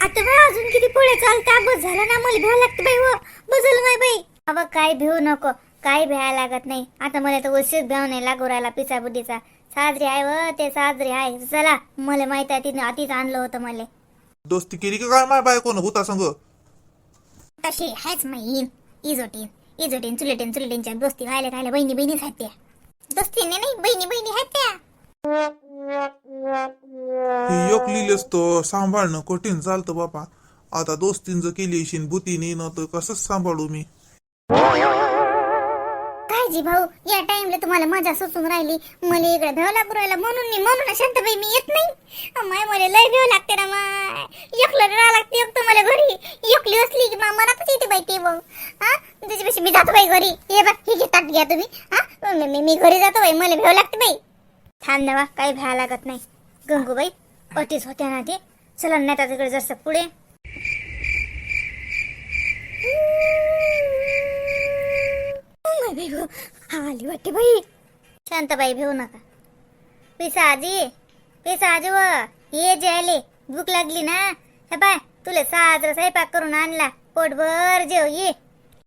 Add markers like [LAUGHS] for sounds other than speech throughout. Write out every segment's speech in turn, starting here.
आता बाई अजून किती पुढे चालता बस झालं ना मला भ्याव लागतं बाई हो. बसलं नाही बाई. अबा काय भिवू नको. काय भ्यायला लागत नाही. आता मला तर उशीर भ्याव नाही लागू राहिला पिचा बुद्धीचा. साजरी आहे व ते साजरी आहे. चला मला माहीत आहे तिने आधीच आणलं होतं मला. दोस्ती केली का काय माय बायकोन होता संग तशी आहेच माहीन इजोटीन. इजोटीन चुलेटीन चुलेटीनच्या दोस्ती व्हायला राहिल्या. बहिणी बहिणीच आहेत त्या. दोस्तीने नाही बहिणी बहिणी आहेत त्या. ही एक सांभाळणं कठीण चालतं बापा आता दोस्तीन जर केली शिन भूतीने न तर कसं सांभाळू मी? काळजी भाऊ या टाइमला तुम्हाला मजा सुचून राहिली. मला इकडे धावला लागू राहिला म्हणून मी म्हणून शांतबाई मी येत नाही. माय मला लय भेव लागते ना माय. एकलं राहा लागते एक तर मला घरी. एकली असली की मा मनातच येते बाई ते मग. हा? त्याच्यापेक्षा मी जातो बाई घरी. ये बा हे घेतात घ्या तुम्ही. हा? मी- मी घरी जातो बाई मला भेव लागते बाई. थांब नवा बा काही भ्या लागत नाही. गंगूबाई अटीच होत्या ना ते. चला नाही तिकडे जसं पुढे. आली वाटते बाई. शांताबाई भेऊ नका. पिसा आजी पिसा आजी व ये जे आले भूक लागली ना? हे बाय तुला साजरा स्वयंपाक करून आणला. पोटभर जेव ये.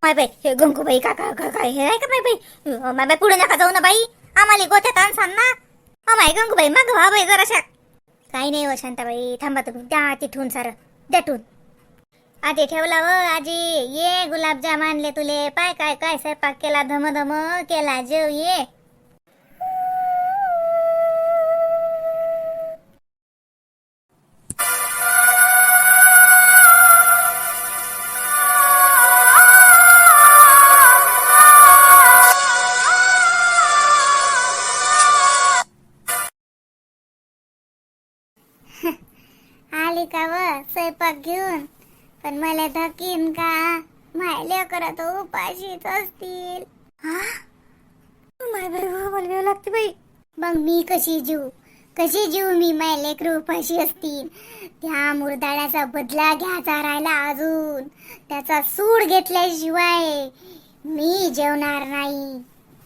माय बाई हे गंगूबाई काका काका काय हे आहे का माय बाई? माय बाई पुढे नका जाऊ ना बाई. आम्हाला गोठ्यात आणसान ना. अ माय गंगूबाई मग व्हा बाई जराशा. काही नाही हो शांताबाई थांबा तुम्ही. द्या तिथून सारं द्याटून आधी ठेवला व आजी. ये गुलाबजाम आणले तुले. पाय काय काय स्वयंपाक केला? धम धम केला जेव ये. उपाशीच असतील. हा? माय बाई हो, मला वेळ लागते बाई. मग मी कशी जीव कशी जीव मी? माय लेकरू उपाशी असतील. त्या मुरदाळ्याचा बदला घ्यायचा राहिला अजून. त्याचा सूड घेतल्याशिवाय मी जेवणार नाही.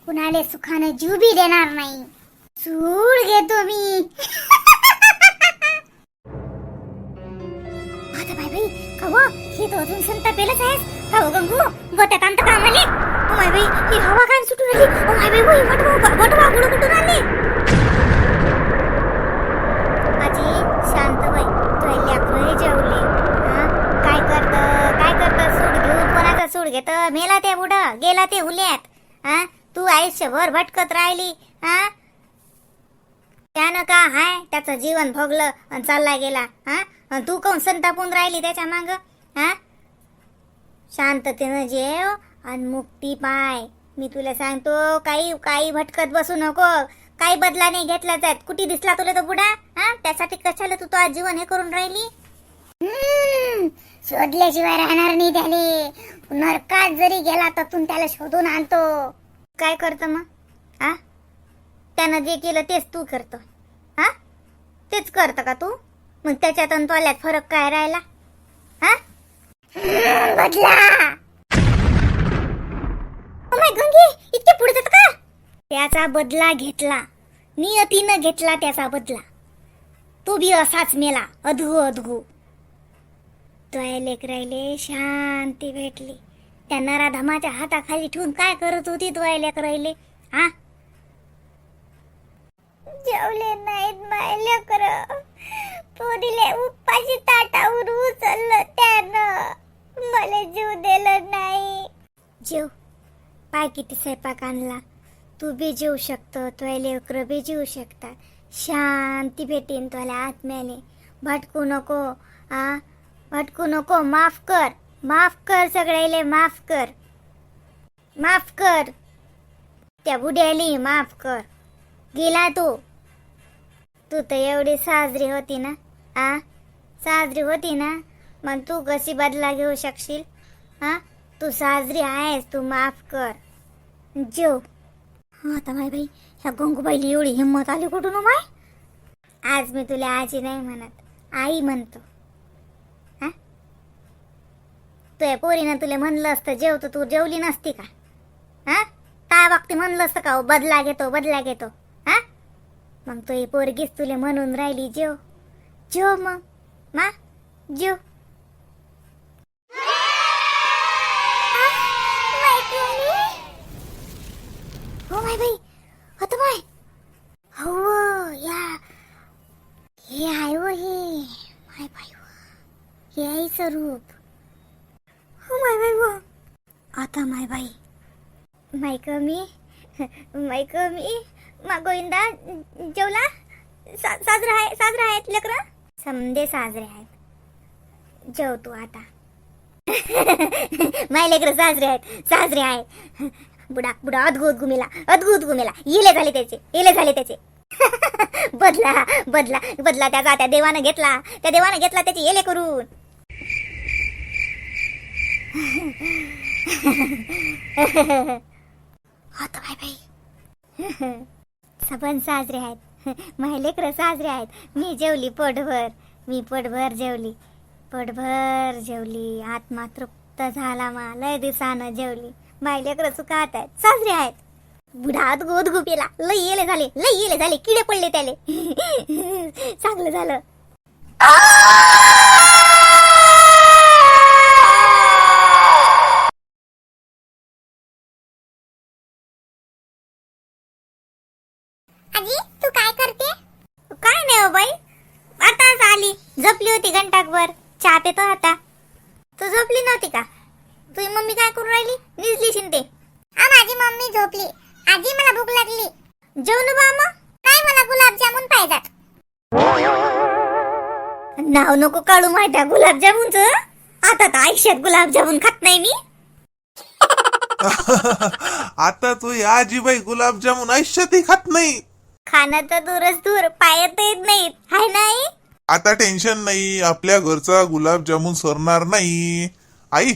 कुणाला सुखाने जीव बी देणार नाही. सूड घेतो मी. [LAUGHS] आता बाय बाई कव हे तो अजून संता पेलच आहेस? हो गंगू गोट्यात आणतं का आम्हाला ओ माय बाई ही हवा काय सुटून आली? ओ माय बाई होई वटवा वटवा गुडू कुठून आली? आजी शांत बाई. तुझे लेकरं हे? जेवले काय करत काय करत? सूड घेऊन कोणाचा सूड घेत? मेला ते बुडं गेला ते उल्यात हा? तू आयुष्यभर भटकत राहिली. हा? त्यानं का हाय? त्याचं जीवन भोगलं चालला गेला. हा? अन तू कोण संतापून राहिली त्याच्या माग? हा? शांततेनं जेव आणि मुक्ती पाय. मी तुला सांगतो काही काही भटकत बसू नको. काही बदला नाही घेतला जात. कुठे दिसला तुला तो बुडा? हा? त्यासाठी कशाला तू तो आजीवन जीवन हे करून राहिली? शोधल्याशिवाय राहणार नाही त्याने. नरकात जरी गेला तर तू त्याला शोधून आणतो. काय करतो मग? हा? त्यानं जे केलं तेच तू करतो. हा? तेच करतं का तू? मग त्याच्यात आणि तोल्यात फरक काय राहिला? गंगे इतके पुढे जात का? त्याचा बदला घेतला. नियतीनं घेतला त्याचा बदला. तो बी असाच मेला अधगू अधगू तोय लेकरायले शांती भेटली. त्या नराधमाच्या हाताखाली ठेवून काय करत होती तोय लेकरायले हा जेवले नाहीत माय लेकर. पोरीले उपाशी ताटावर उचललं त्यानं. मला जीव दिलं नाही. जेव. पाय किती स्वयंपाक आणला. तू बी जेवू शकतो तुझ्या लेकर बी जेवू शकतात. शांती भेटेन तुला आत्म्याने. भटकू नको आ? भटकू नको माफ कर. माफ कर सगळ्याले माफ कर. माफ कर. त्या बुड्याली माफ कर. गेला तू. तू तर एवढी साजरी होती ना आ? साजरी होती ना? मग तू कशी बदला घेऊ शकशील? हा? तू साजरी आहेस तू माफ कर. जेव. हा तर माय बाई ह्या गंगूबाईला एवढी हिंमत आली कुठून हो माय? आज मी तुला आजी नाही म्हणत आई म्हणतो. हा? तुझ्या पोरीनं तुला म्हणलं असतं जेवतो तू जेवली नसती का? हा? काय बाबती म्हणलं असतं का हो, बदला घेतो बदला घेतो. हा? मग तो ही पोरगीच तुले म्हणून राहिली जेव. जेव मग. मा? जेव. माय बाई. आता माय हो या. हे आहे व हे. माय बाई व. हे आहे स्वरूप. हो माय बाई व. आता माय बाई. माय कमी. माय कमी. मा गोविंदा जेवला? सा- साजरा आहे साजरा आहेत लेकरं? समदे साजरे आहेत. जेव तू आता. [LAUGHS] माय लेकरं साजरे आहेत साजरे आहे बुडा बुडा अद्भुत गुमेला अद्भुत गुमेला इले झाले त्याचे इले झाले त्याचे. [LAUGHS] बदला बदला बदला त्याचा त्या देवानं घेतला. त्या देवानं घेतला त्याचे येले करून. [LAUGHS] आता बाय बाई. [LAUGHS] सबन साजरे आहेत. माझे साजरे आहेत. मी जेवली पोटभर. मी पोटभर जेवली. पोटभर जेवली. आत्मा तृप्त झाला मा. लय दिवसानं जेवली. माझे लेकरं चुकात आहेत साजरे आहेत. बुडात गोद गुपेला लय येले झाले लय येले झाले किडे पडले त्याले. [LAUGHS] चांगलं झालं. आजी तू काय करते? काय नाही हो बाई. आताच आली. झोपली होती घंटाकभर. चहा पितो आता. तू झोपली नव्हती का? तुझी मम्मी काय करून राहिली? निजली शिंदे. आ माझी मम्मी झोपली. आजी मला भूक लागली. जेवण बा मग. नाही मला गुलाबजामुन पाहिजेत. नाव नको काढू माझ्या गुलाबजामुनच आता तर आयुष्यात गुलाबजामुन खात नाही मी. [LAUGHS] आता तू आजीबाई गुलाबजामुन आयुष्यातही खात नाही. खाणं तर दूरच दूर पायत येत नाहीत. हाय नाही? आता टेन्शन नाही आपल्या घरचा गुलाबजामुन सरणार नाही. आई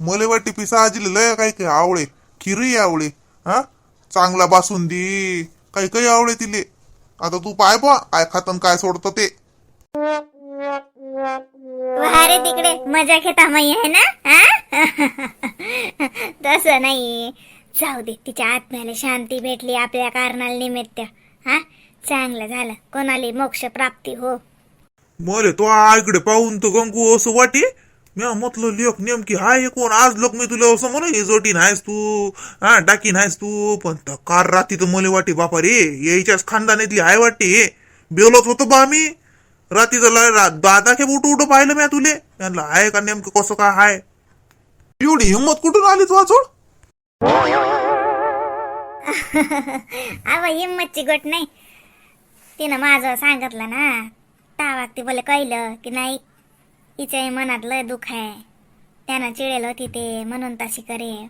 मले वाटी पिसा आजीला लय काही काही आवळे खिरही आवळे हा? चांगला बासुंदी काही काही आवळे तिले. आता तू पाय पा काय खातन काय सोडतं ते. वारे तिकडे मजा घेता माई आहे ना? हा? [LAUGHS] तसं नाही. जाऊ दे तिच्या आत्म्याला शांती भेटली आपल्या कारणाला निमित्त. हा? चांगलं झालं. कोणाला मोक्ष प्राप्ती हो. मले तो आईकडे पाहून तो गंगू असं वाटे मी म्हटलं लेख नेमकी हाय कोण? आज लोक मी तुला असं म्हणून हे जोटीन आहेस तू. हा डाकीन आहेस तू. पण त कार तर मले वाटे बापा रे. याच्याच खानदानातली हाय वाटते बेलोच होतो बा मी रात्री तर दादा के उठ उठ पाहिलं म्या तुले. म्हणलं आहे का नेमकं कसं काय हाय? एवढी हिंमत कुठून आली तू वाचोड अव हिंमतची गोट नाही. तिनं माझं सांगितलं ना तावाक ती बोले कळलं की नाही. हिच्या मनात लय दुःख आहे. त्यानं चिडेल होती ते म्हणून तशी करे.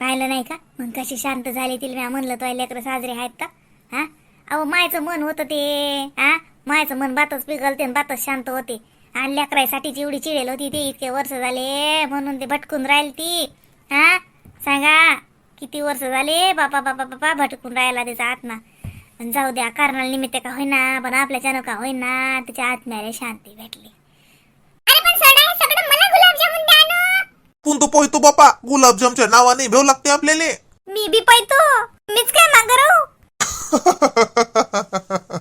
पाहिलं नाही का? मग कशी शांत झाली तिला मी म्हणलं तो लेकरं साजरे आहेत का हा? अहो मायचं मन होतं ते. हा? मायचं मन बातच पिघलते आणि बातच शांत होते. आणि लेकरायसाठी एवढी चिडेल होती ते इतके वर्ष झाले म्हणून ते भटकून राहील ती. हा? सांगा किती वर्ष झाले? बापा बापा बापा भटकून राहिला त्याचा आत्मा. जाऊ द्या कारणाला निमित्त का होईना पण आपल्याच्यानं का होईना त्याच्या आत्म्याला शांती भेटली अरे पण सोडा हे सगळं मला गुलाबजामुन द्या ना पोहतो बापा. गुलाबजामच्या नावाने भेव लागते आपल्याला. मी बी पाहतो. मीच काय मागरो [LAUGHS]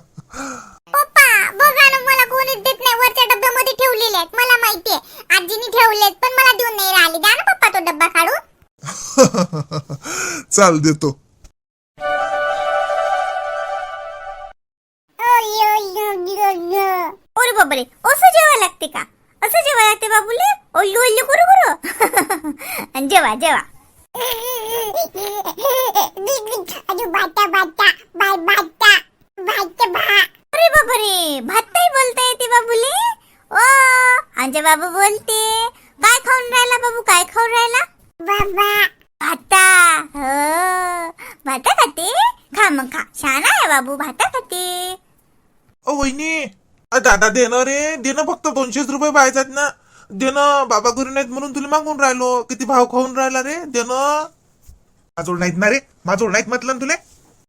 पप्पा बघा ना मला कोणीच देत नाही. वरच्या डब्यामध्ये ठेवलेले आहेत. मला माहितीये. आजीने ठेवलेत पण मला देऊन नाही राहिले. द्या ना पप्पा तो डब्बा काढू [LAUGHS] चाल देतो. अरे बाबरे असं जेवा लागते का? असं जेवा लागते बाबूले ओल्लू ओल्लू करू करू आणि जेवा जेवा अरे बापरे भातही बोलता येते बाबूले ओ आमचे बाबू बोलते काय खाऊन राहिला बाबू काय खाऊन राहिला बाबा भाता हो भाता खाते खा मग खा छान आहे बाबू भाता खाते ओ वहिनी अ, दादा देणं रे. देणं फक्त दोनशेच रुपये पाहिजेत ना. देणं बाबा घरी नाहीत म्हणून तुला मागून राहिलो. किती भाव खाऊन राहिला रे. देणं. माझोड नाहीत ना रे. माझोड नाहीत म्हटलं ना तुले.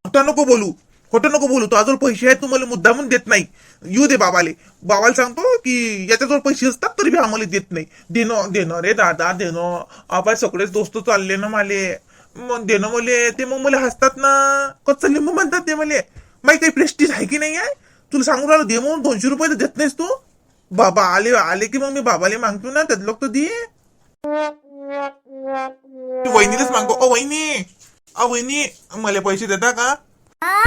खोटं नको बोलू. खोटं नको बोलू. तो आजोळ पैसे आहेत तू मला मुद्दामून देत नाही. येऊ दे बाबाले. बाबाला सांगतो की याच्याजवळ पैसे असतात तरी बी आम्हाला देत नाही. देणं देणं रे दादा देणं. आपण सगळेच दोस्त चालले ना माले. मग देणं मले ते मग मला हसतात ना. कच्चं लिंबू म्हणतात ते मले. माही काही प्रेस्टीज आहे की नाही आहे? तुला सांगून राहिलो दे म्हणून दोनशे रुपये तर देत नाहीस तू. बाबा आले आले की मग मी बाबाले मागतो ना त्यात लोक तर दे. ती वहिनीलाच मागतो. ओ वहिनी अ वहिनी मला पैसे देता का? आ?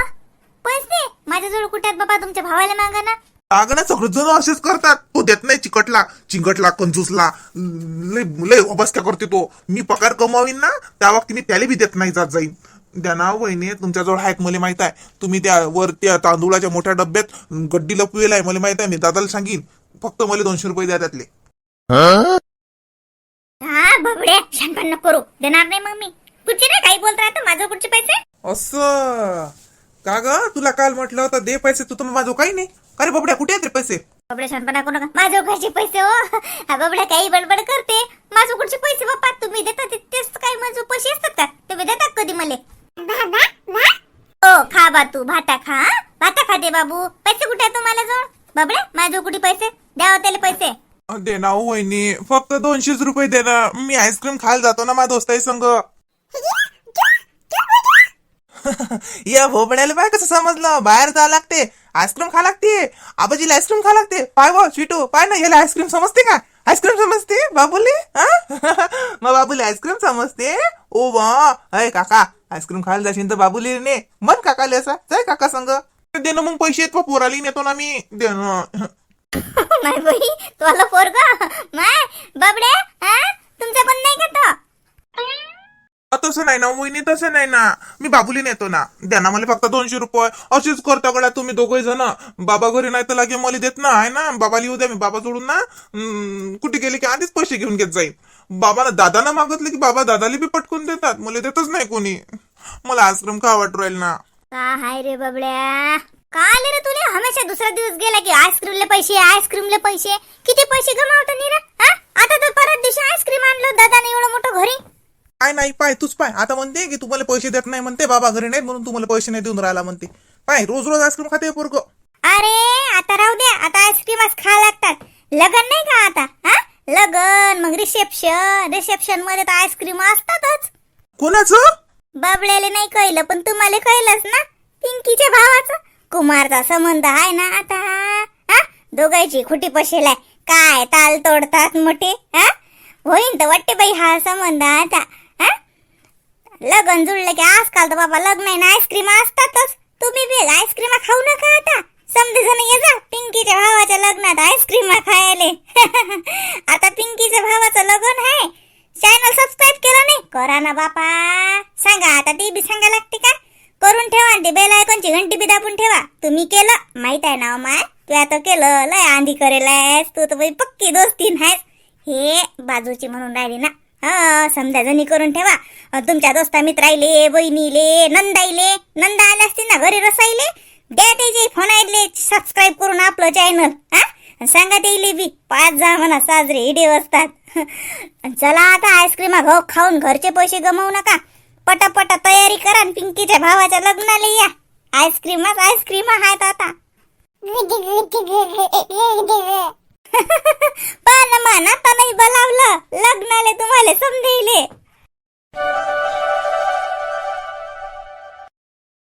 पैसे? माझ्याजवळ कुठे आहेत बाबा? तुमच्या भावाला मागा ना. अगं ना सगळे जण असेच करतात. तो देत नाही चिकटला. चिंगटला कंजूसला. लय लय अवस्था करते तो. मी पगार कमावीन ना त्या बाबतीत त्याला बी देत नाही जात जाईन. द्या ना वहिनी तुमच्याजवळ आहेत मला माहीत आहे. तुम्ही त्या वर त्या तांदूळाच्या मोठ्या डब्यात गड्डी लपवेल आहे मला माहीत आहे. मी दादाला सांगीन फक्त मला दोनशे रुपये द्या त्यातले. हा बबड्या शहाणपण नको करू. देणार नाही मग मी. कुठचे नाही काही बोलत राहतं माझं कुठचे पैसे? असं? का ग? तुला काल म्हटलं होतं दे पैसे तू तर माझं काही नाही. अरे बाबड्या कुठे आहेत रे पैसे? बबड्या शहाणपणा करू नका. माझ्या उघडचे पैसे हो. हा बबड्या काही बडबड करते. माझं कुठचे पैसे बाप्पा? तुम्ही देता ते- तेच तर काही माझे पैसे असतात का? तुम्ही देतात कधी मले? हो खा बा तू भाता खा भाटा भाता खाते बाबू. पैसे कुठे तुम्हाला जवळ? बबड्या माझं कुठे पैसे? द्यावं त्याला पैसे. दे ना हो वहिनी फक्त दोनशेच रुपये दे ना. मी आईस्क्रीम खायला जातो ना माझ्या दोस्ताई संग. [LAUGHS] या भोपड्याला पाय कसं समजलं? बाहेर जावं लागते. आईस्क्रीम खा लागते. आबाजीला आईस्क्रीम खा लागते. पाय बा स्वीटू पाय ना याला आईस्क्रीम समजते का? आईस्क्रीम समजते? बाबूले? हा? [LAUGHS] मग बाबूले आईस्क्रीम समजते? ओ वा! अय काका आईस्क्रीम खायला जाशील तर बाबूले ने. मन काकाले असा. जाय काका संग. दे ना मग पैसे येत पोराली नेतो ना मी. दे ना. [LAUGHS] माय बाई तुला पोरग? माय बबड्या हा? तुमचा पण नाही का तो? तसं नाही ना वहिनी तसं नाही ना. मी बाबुली नेतो ना. द्या ना मला फक्त दोनशे रुपये. असेच करता गड्या तुम्ही दोघे जण. बाबा घरी नाही तर लागे मला देत ना आहे ना? बाबाला येऊ द्या मी बाबा जोडून ना कुठे गेले की आधीच पैसे घेऊन घेत जाईल बाबाला दादाना मागितले की बाबा दादाला बी पटकून देतात. मला देतच नाही कोणी. मला आश्रम का वाटू राहील ना? का हाय रे बबड्या? काल रे तुले? हमेशा दुसरा दिवस गेला की आईस्क्रीमले पैसे आईस्क्रीमले पैसे. किती पैसे गमावतो नी रे? हा? आता तर परत दिवशी आईस्क्रीम आणलं दादाने एवढं मोठं घरी. काय नाही पाय तूच पाय. आता म्हणते की तुम्हाला पैसे देत नाही म्हणते बाबा घरी नाहीत म्हणून तुम्हाला पैसे नाही देऊन राहिला म्हणते. पाय रोज रोज आईस्क्रीम खाते पोरग. अरे आता राहू द्या. आता आईस्क्रीमच खा लागतात. लगन नाही का आता? हा? लगन मग रिसेप्शन. रिसेप्शनमध्ये तर आईस्क्रीम असतातच. कोणाचं? बाबड्याला नाही कळलं पण तुम्हाला कळलंच ना? पिंकीच्या भावाचं. कुमारचा संबंध आहे ना आता? हा? दोघांची खुटी पशेलाय काय ताल तोडतात मोठे? हा? होईन तर वाटते बाई हा संबंध आता. लग्न जुळलं की आजकाल तर बाबा लग्न आहे ना आईस्क्रीम असतातच. तुम्ही बी आईस्क्रीम खाऊ नका आता. समजे जण ये जा पिंकीच्या भावाच्या लग्नात आईस्क्रीम खायले. [LAUGHS] आता पिंकीच्या भावाचं लग्न आहे. चॅनल सबस्क्राईब केलं नाही? करा ना बापा. सांगा आता ती बी सांगा लागते का? करून ठेवा आणि ते बेल आयकॉनची घंटी बी दाबून ठेवा. तुम्ही केलं? माहीत आहे ना माय तू आता केलं लय आंधी करेल आहेस तू तर पक्की दोस्तीन आहेस हे बाजूची म्हणून राहिली ना. हा समजाजणी करून ठेवा. तुमच्या दोस्ता मित्राईले बहिणीले नंदाईले नंदा आल्या असतील ना घरी रसाईले द्या त्याचे फोन आयले सबस्क्राईब करून आपलं चॅनल हा? सांगा ते बी. पाच जा म्हणा साजरे इडे असतात चला आता आईस्क्रीम घाऊ हो, खाऊन घरचे पैसे गमावू नका. पटापटा तयारी करा आणि पिंकीच्या भावाच्या लग्नाला या. आईस्क्रीमच आईस्क्रीम आहेत आता. [LAUGHS] पण म्हणा नाही बोलावलं. लग्नाले तुम्हाला समजेले